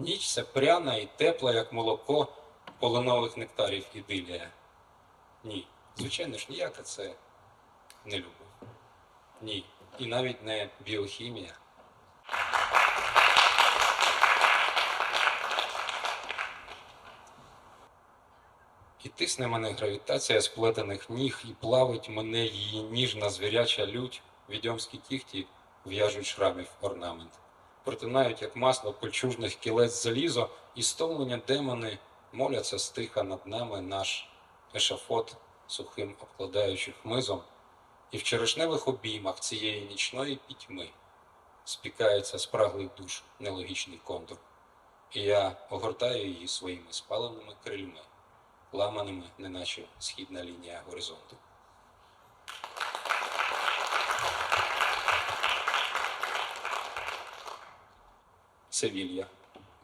Ніч це пряна і тепла, як молоко полинових нектарів ідилія. Ні, звичайно ж, ніяка це не любов. Ні. І навіть не біохімія. І тисне мене гравітація сплетених ніг, і плавить мене її ніжна звіряча лють, відьомські кіхті в'яжуть шрамів орнамент. Протинають, як масло кольчужних кілець залізо, і стомлення демони моляться стиха над нами наш ешафот, сухим обкладаючи хмизом, і в черешневих обіймах цієї нічної пітьми спікається спраглих душ нелогічний контур. І я огортаю її своїми спаленими крильми ламаними, неначе східна лінія горизонту. Севілья,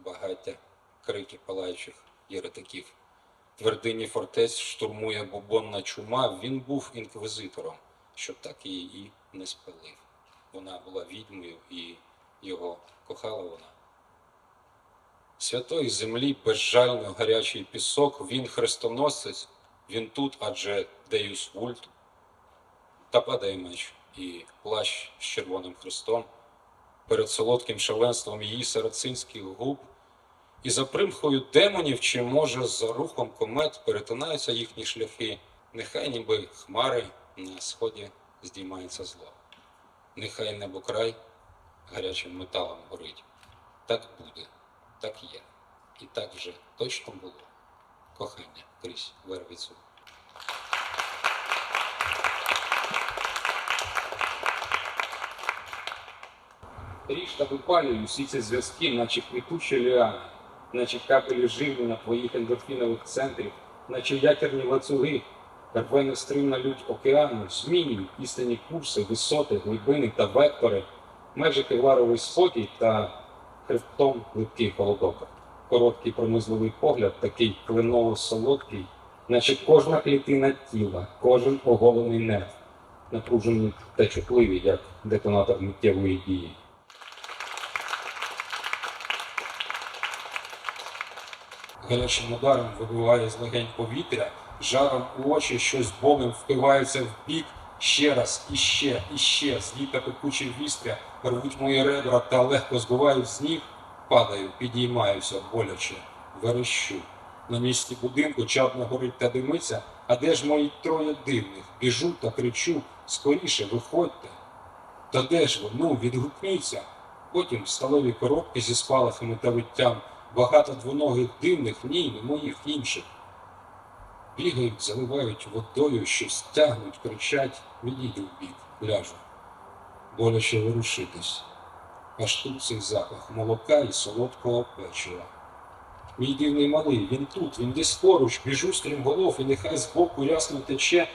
багаття, крики палаючих єретиків. Твердині фортець штурмує бубонна чума. Він був інквізитором, що так її не спалив. Вона була відьмою і його кохала вона. Святої землі безжально гарячий пісок, він хрестоносець, він тут, адже Деюс Вульт. Та падає меч і плащ з червоним хрестом перед солодким шаленством її сарацинських губ, і за примхою демонів, чи може за рухом комет перетинаються їхні шляхи, нехай ніби хмари на сході здіймається зло. Нехай небокрай гарячим металом горить. Так буде так є. І так вже точно було. Кохання крізь вервицю. Ріж та випалюю всі ці зв'язки, наче квітучі ліани, наче капелі живлі на твоїх ендорфінових центрів, наче якірні ланцюги, рве нестримна лють океану, змінюють істинні курси, висоти, глибини та вектори, межі кевларовий спокій та хребтом липкий холодок. Короткий пронизливий погляд, такий кленово-солодкий, наче кожна клітина тіла, кожен оголений нерв, напружений та чутливий, як детонатор миттєвої дії. Гарячим ударом вибиває з легень повітря, жаром у очі щось болем впивається в бік, ще раз, і ще, і ще, та пекучі вістря рвуть мої ребра та легко збивають з ніг, падаю, підіймаюся боляче, верещу. На місці будинку чадно горить та димиться, а де ж мої троє дивних? Біжу та кричу, скоріше виходьте. Та де ж ви? Ну, відгукніться. Потім сталеві коробки зі спалахами та виттям, багато двоногих дивних, ні, не моїх інших. Бігають, заливають водою, щось тягнуть, кричать, відійду в бік, ляжу. Боляче ворушитись. Аж тут цей запах молока і солодкого печива. Мій дивний малий, він тут, він десь поруч, біжу стрім голов, і нехай збоку ясно тече.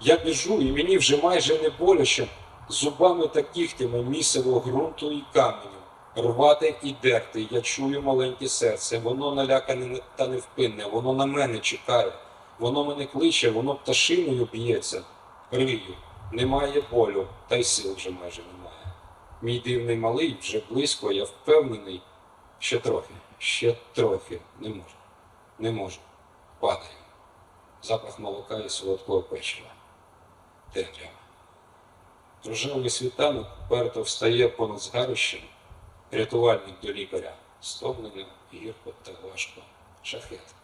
Я біжу, і мені вже майже не боляче, зубами та кігтями місиво ґрунту і каменю. Рвати і дерти, я чую маленьке серце, воно налякане та невпинне, воно на мене чекає, воно мене кличе, воно пташиною б'ється. Рию, немає болю, та й сил вже майже немає. Мій дивний малий вже близько, я впевнений, ще трохи, ще трохи, не можу, не можу. Падаю. Запах молока і солодкого печива. Темрява. Рожевий світанок перто встає понад згарищем, рятувальник до лікаря, стомлено, гірко та важко, шахет.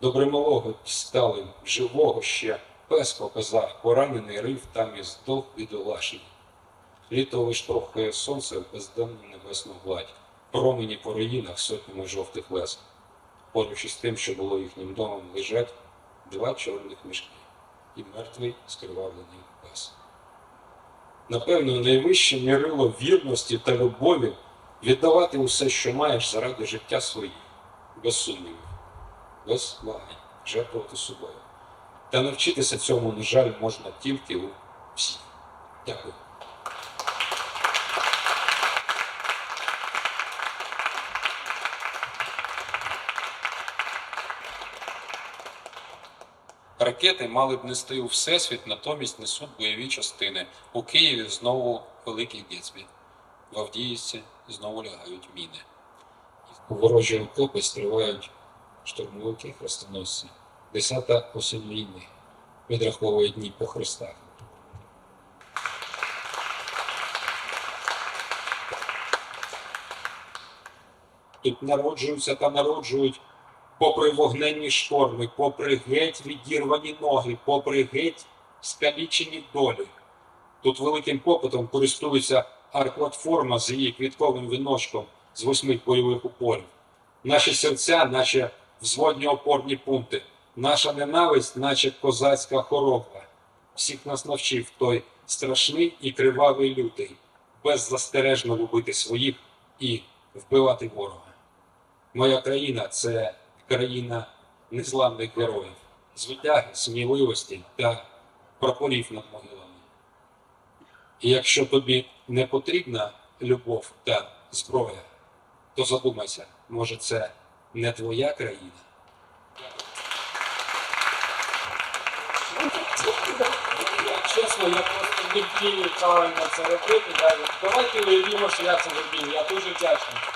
Добре малого стали живого ще, пес показав, поранений рив там і здох бідолашний. Літо виштовхує сонце в бездонну небесну гладь, промені по руїнах сотнями жовтих лез. Поруч із тим, що було їхнім домом, лежать два чорних мішки і мертвий скривавлений пес. Напевно, найвище мірило вірності та любові віддавати усе, що маєш заради життя своїх, без сумнівів, без вагань, жертвувати собою. Та навчитися цьому, на жаль, можна тільки у всіх. Дякую. Ракети мали б нести у всесвіт, натомість несуть бойові частини. У Києві знову великий Гетсбі. В Авдіївці знову лягають міни. У ворожі окопи стривають штурмовики хрестоносці. Десята осінь війни відраховує дні по хрестах. Тут народжуються та народжують попри вогненні шторми, попри геть відірвані ноги, попри геть скалічені долі. Тут великим попитом користується арт-платформа з її квітковим віночком з восьми бойових упорів. Наші серця, наче взводні опорні пункти, наша ненависть, наче козацька хоробра. Всіх нас навчив той страшний і кривавий лютий, беззастережно любити своїх і вбивати ворога. Моя країна це країна незламних героїв, звитяги, сміливості та прапорів над могилами. І якщо тобі не потрібна любов та зброя, то задумайся, може це не твоя країна? Чесно, я просто не вмію правильно це робити. Давайте уявімо, що я це зробив. Я дуже вдячний.